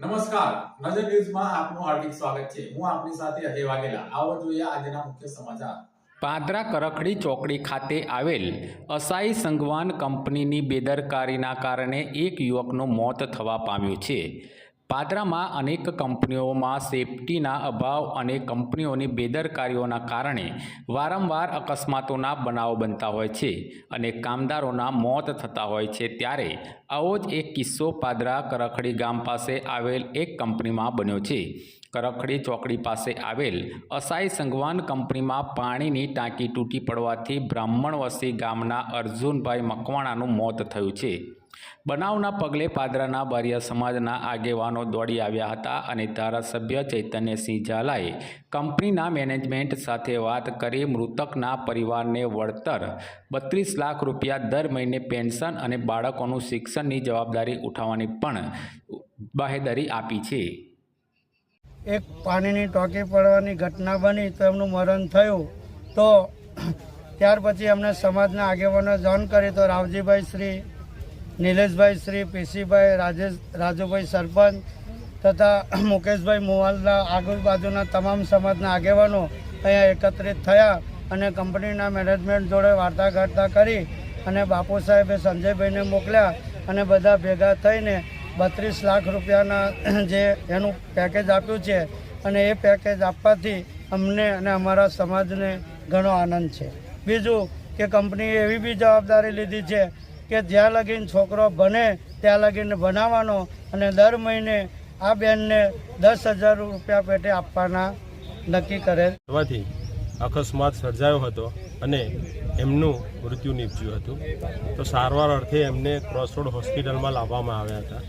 નમસ્કાર. નજર ન્યૂઝમાં આપનું હાર્દિક સ્વાગત છે. હું આપની સાથે અજય વાઘેલા. આવો જોઈએ આજના મુખ્ય સમાચાર. પાદરા કરખડી ચોકડી ખાતે આવેલ અસાઈ સંગવાન કંપનીની બેદરકારીના કારણે એક યુવકનું મોત થવા પામ્યું છે. પાદરામાં અનેક કંપનીઓમાં સેફટીના અભાવ અને કંપનીઓની બેદરકારીઓના કારણે વારંવાર અકસ્માતોના બનાવો બનતા હોય છે અને કામદારોના મોત થતા હોય છે ત્યારે આવો જ એક કિસ્સો પાદરા કરખડી ગામ પાસે આવેલ એક કંપનીમાં બન્યો છે. કરખડી ચોકડી પાસે આવેલ અસાઈ સંગવાન કંપનીમાં પાણીની ટાંકી તૂટી પડવાથી બ્રાહ્મણવસી ગામના અર્જુનભાઈ મકવાણાનું મોત થયું છે. બનાવના પગલે પાદરાના બારિયા સમાજના આગેવાનો દોડી આવ્યા હતા અને ધારાસભ્ય ચૈતન્યસિંહ ઝાલાએ કંપનીના મેનેજમેન્ટ સાથે વાત કરી મૃતકના પરિવારને વળતર બત્રીસ લાખ રૂપિયા દર મહિને પેન્શન અને બાળકોનું શિક્ષણની જવાબદારી ઉઠાવવાની પણ બાહેદરી આપી છે. એક પાણીની ટોકી પડવાની ઘટના બની તો એમનું મરણ થયું. તો ત્યાર પછી અમને સમાજના આગેવાનો જાણ કરી તો રાવજીભાઈ શ્રી નિલેશભાઈ, શ્રી પીસીભાઈ, રાજેશ, રાજુભાઈ સરપંચ તથા મુકેશભાઈ મોવાલના આજુબાજુના તમામ સમાજના આગેવાનો અહીંયા એકત્રિત થયા અને કંપનીના મેનેજમેન્ટ જોડે વાર્તાઘાટતા કરી અને બાપુ સાહેબે સંજયભાઈને મોકલ્યા અને બધા ભેગા થઈને બત્રીસ લાખ રૂપિયાના જે એનું પેકેજ આપ્યું છે અને એ પેકેજ આપવાથી અમને અને અમારા સમાજને ઘણો આનંદ છે. બીજું કે કંપનીએ એવી બી જવાબદારી લીધી છે કે જ્યાં લગીન છોકરો ભણે ત્યાં લગીને ભણાવવાનો અને દર મહિને આ બેનને દસ હજાર રૂપિયા પેટે આપવાના નક્કી કરેલ. હોવાથી અકસ્માત સર્જાયો હતો અને એમનું મૃત્યુ નીપજ્યું હતું. તો સારવાર અર્થે એમને ક્રોસરોડ હોસ્પિટલમાં લાવવામાં આવ્યા હતા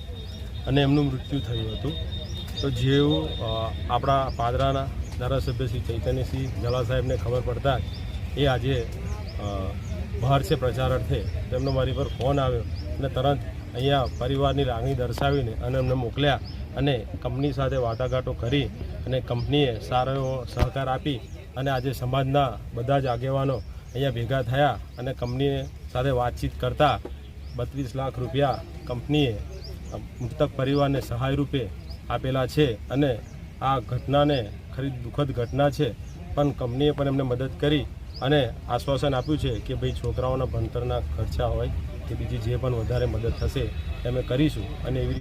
અને એમનું મૃત્યુ થયું હતું. તો જેવું આપણા પાદરાના ધારાસભ્ય શ્રી ચૈતન્યસિંહ ઝાલા સાહેબને ખબર પડતા એ આજે બહાર છે પ્રચાર અર્થે તેમનો મારી પર ફોન આવ્યો અને તરત અહીંયા પરિવારની લાગણી દર્શાવીને અને એમને મોકલ્યા અને કંપની સાથે વાટાઘાટો કરી અને કંપનીએ સારો એવો સહકાર આપી અને આજે સમાજના બધા જ આગેવાનો અહીંયા ભેગા થયા અને કંપની સાથે વાતચીત કરતા બત્રીસ લાખ રૂપિયા કંપનીએ મૃતક પરિવારને સહાય રૂપે આપેલા છે અને આ ઘટનાને ખરી દુઃખદ ઘટના છે. પણ કંપનીએ પણ એમને મદદ કરી અને આશ્વાસન આપ્યું છે કે ભાઈ છોકરાઓના ભણતરના ખર્ચા હોય કે બીજી જે પણ વધારે મદદ થશે અમે કરીશું અને એવી